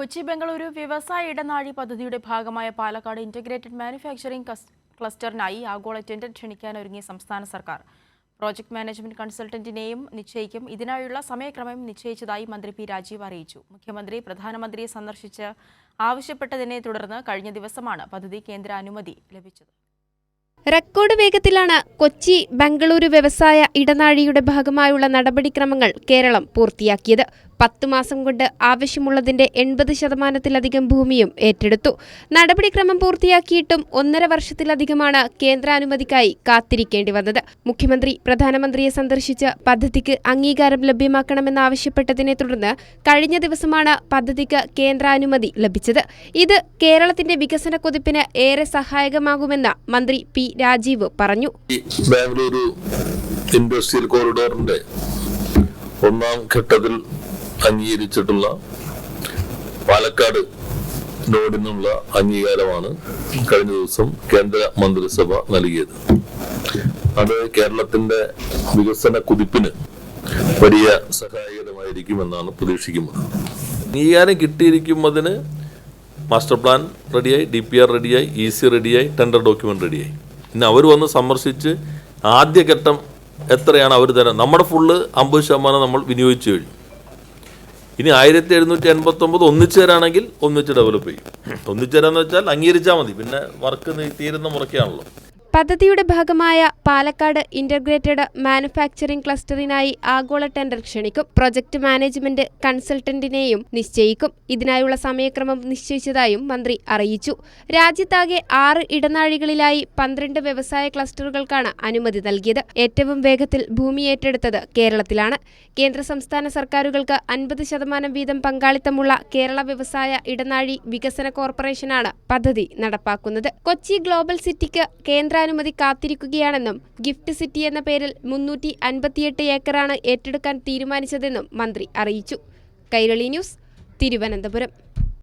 കൊച്ചി ബംഗളൂരു വ്യവസായ ഇടനാഴി പദ്ധതിയുടെ ഭാഗമായ പാലക്കാട് ഇന്റഗ്രേറ്റഡ് മാനുഫാക്ചറിംഗ് ക്ലസ്റ്ററിനായി ആഗോള ടെൻഡർ ക്ഷണിക്കാൻ ഒരുങ്ങിയ സംസ്ഥാന സർക്കാർ. പ്രോജക്ട് മാനേജ്മെന്റ് കൺസൾട്ടന്റിനെയും നിശ്ചയിക്കും. ഇതിനായുള്ള സമയക്രമം നിശ്ചയിച്ചതായി മന്ത്രി പി രാജീവ് അറിയിച്ചു. മുഖ്യമന്ത്രി പ്രധാനമന്ത്രിയെ സന്ദർശിച്ച് ആവശ്യപ്പെട്ടതിനെ തുടർന്ന് കഴിഞ്ഞ ദിവസമാണ് പദ്ധതി കേന്ദ്ര അനുമതി ലഭിച്ചത്. റെക്കോർഡ് വേഗത്തിലാണ് കൊച്ചി ബംഗളൂരു വ്യവസായ ഇടനാഴിയുടെ ഭാഗമായുള്ള നടപടിക്രമങ്ങൾ കേരളം പൂർത്തിയാക്കിയത്. പത്തു മാസം കൊണ്ട് ആവശ്യമുള്ളതിന്റെ എൺപത് ശതമാനത്തിലധികം ഭൂമിയും ഏറ്റെടുത്തു. നടപടിക്രമം പൂർത്തിയാക്കിയിട്ടും ഒന്നര വർഷത്തിലധികമാണ് കേന്ദ്രാനുമതിക്കായി കാത്തിരിക്കേണ്ടി വന്നത്. മുഖ്യമന്ത്രി പ്രധാനമന്ത്രിയെ സന്ദർശിച്ച് പദ്ധതിക്ക് അംഗീകാരം ലഭ്യമാക്കണമെന്നാവശ്യപ്പെട്ടതിനെ തുടർന്ന് കഴിഞ്ഞ ദിവസമാണ് പദ്ധതിക്ക് കേന്ദ്രാനുമതി ലഭിച്ചത്. ഇത് കേരളത്തിന്റെ വികസന കുതിപ്പിന് ഏറെ സഹായകമാകുമെന്ന് മന്ത്രി പി രാജീവ് പറഞ്ഞു. ബാംഗ്ലൂരു ഇൻഡസ്ട്രിയൽ കോറിഡോറിന്റെ ഒന്നാം ഘട്ടത്തിൽ അംഗീകരിച്ചിട്ടുള്ള പാലക്കാട് നോഡിനുള്ള അംഗീകാരമാണ് കഴിഞ്ഞ ദിവസം കേന്ദ്ര മന്ത്രിസഭ നൽകിയത്. അത് കേരളത്തിന്റെ വികസന കുതിപ്പിന് വലിയ സഹായകരമായിരിക്കുമെന്നാണ് പ്രതീക്ഷിക്കുന്നത്. അംഗീകാരം കിട്ടിയിരിക്കുന്നതിന് മാസ്റ്റർ പ്ലാൻ റെഡിയായി ഡി പി ആർ റെഡിയായി ഇ സി റെഡിയായി ടെൻഡർ ഡോക്യുമെന്റ് റെഡിയായി. ഇനി അവർ വന്ന് സന്ദർശിച്ച് ആദ്യഘട്ടം എത്രയാണ് അവർ തരാൻ നമ്മുടെ ഫുള്ള് അമ്പത് ശതമാനം നമ്മൾ വിനിയോഗിച്ചു കഴിഞ്ഞു. ഇനി ആയിരത്തി എഴുന്നൂറ്റി എൺപത്തൊമ്പത് ഒന്നിച്ചു തരാണെങ്കിൽ ഒന്നിച്ച് ഡെവലപ്പ് ചെയ്യും. ഒന്നിച്ചു തരാമെന്ന് വെച്ചാൽ അംഗീകരിച്ചാൽ മതി. പിന്നെ വർക്ക് തീരുന്ന മുറയ്ക്കാണല്ലോ. പദ്ധതിയുടെ ഭാഗമായ പാലക്കാട് ഇന്റഗ്രേറ്റഡ് മാനുഫാക്ചറിംഗ് ക്ലസ്റ്ററിനായി ആഗോള ടെൻഡർ ക്ഷണിക്കും. പ്രൊജക്ട് മാനേജ്മെന്റ് കൺസൾട്ടന്റിനെയും നിശ്ചയിക്കും. ഇതിനായുള്ള സമയക്രമം നിശ്ചയിച്ചതായും മന്ത്രി അറിയിച്ചു. രാജ്യത്താകെ ആറ് ഇടനാഴികളിലായി പന്ത്രണ്ട് വ്യവസായ ക്ലസ്റ്ററുകൾക്കാണ് അനുമതി നൽകിയത്. ഏറ്റവും വേഗത്തിൽ ഭൂമി ഏറ്റെടുത്തത് കേരളത്തിലാണ്. കേന്ദ്ര സംസ്ഥാന സർക്കാരുകൾക്ക് അൻപത് ശതമാനം വീതം പങ്കാളിത്തമുള്ള കേരള വ്യവസായ ഇടനാഴി വികസന കോർപ്പറേഷനാണ് പദ്ധതി നടപ്പാക്കുന്നത്. കൊച്ചി ഗ്ലോബൽ സിറ്റിക്ക് കേന്ദ്രാനുമതി കാത്തിരിക്കുകയാണെന്നും ഗിഫ്റ്റ് സിറ്റി എന്ന പേരിൽ മുന്നൂറ്റി അൻപത്തിയെട്ട് ഏക്കറാണ് ഏറ്റെടുക്കാൻ തീരുമാനിച്ചതെന്നും മന്ത്രി അറിയിച്ചു. കൈരളി ന്യൂസ് തിരുവനന്തപുരം.